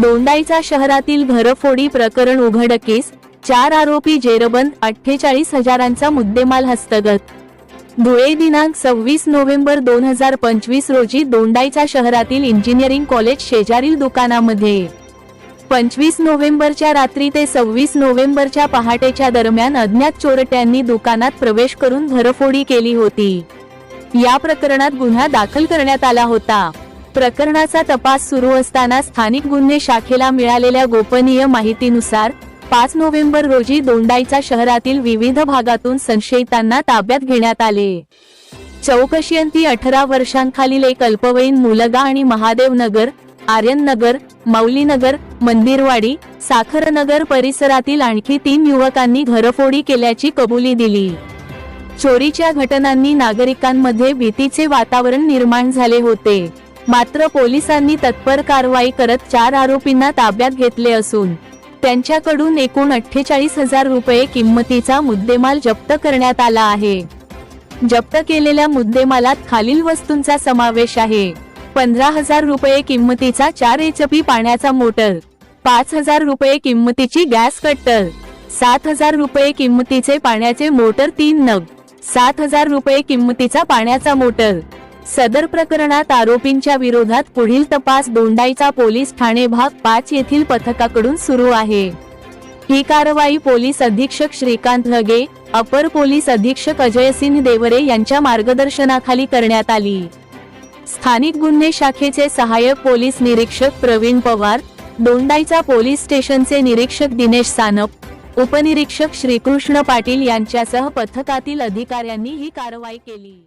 दोंडाईचा शहरातील घरफोडी प्रकरण उघडकीस चार आरोपी जेरबंद अठ्ठेचाळीस हजारांचा मुद्देमाल हस्तगत. धुळे दिनांक सव्वीस नोव्हेंबर दोन हजार पंचवीस रोजी दोंडाईचा शहरातील इंजिनिअरिंग कॉलेज शेजारील दुकानामध्ये. पंचवीस नोव्हेंबरच्या रात्री ते सव्वीस नोव्हेंबरच्या पहाटेच्या दरम्यान अज्ञात चोरट्यांनी दुकानात प्रवेश करून घरफोडी केली होती. या प्रकरणात गुन्हा दाखल करण्यात आला होता. प्रकरणाचा तपास सुरू असताना स्थानिक गुन्हे शाखेला मिळालेल्या गोपनीय माहितीनुसार पाच नोव्हेंबर रोजी दोंडाईचा शहरातील विविध भागातून संशयितांना ताब्यात घेण्यात आले. चौकशीअंती अठरा वर्षांखालील एक अल्पवयीन मुलगा आणि महादेव नगर आर्यन नगर मौलीनगर मंदिरवाडी साखरनगर परिसरातील आणखी तीन युवकांनी घरफोडी केल्याची कबुली दिली. चोरीच्या घटनांनी नागरिकांमध्ये भीतीचे वातावरण निर्माण झाले होते. मात्र पोलिसांनी तत्पर कारवाई करत चार आरोपींना ताब्यात घेतले असून त्यांच्याकडून एकूण अठ्ठेचाळीस हजार रुपये किंमतीचा मुद्देमाल जप्त करण्यात आला आहे. जप्त केलेल्या मुद्देमालात खालील वस्तूंचा समावेश आहे. पंधरा हजार रुपये किंमतीचा चार एचपी पाण्याचा मोटर पाच हजार रुपये किंमतीची गॅस कट्टर सात हजार रुपये किंमतीचे पाण्याचे मोटर तीन नग सात हजार रुपये किंमतीचा पाण्याचा मोटर सदर प्रकरणात आरोपींच्या विरोधात पुढील तपास दोंडाईचा पोलीस ठाणे भाग पाच येथील पथकाकडून सुरू आहे. ही कारवाई पोलीस अधीक्षक श्रीकांत हगे अपर पोलीस अधीक्षक अजयसिंह देवरे यांच्या मार्गदर्शनाखाली करण्यात आली. स्थानिक गुन्हे शाखेचे सहाय्यक पोलीस निरीक्षक प्रवीण पवार दोंडाईचा पोलीस स्टेशनचे निरीक्षक दिनेश सानप उपनिरीक्षक श्रीकृष्ण पाटील यांच्यासह पथकातील अधिकाऱ्यांनी ही कारवाई केली.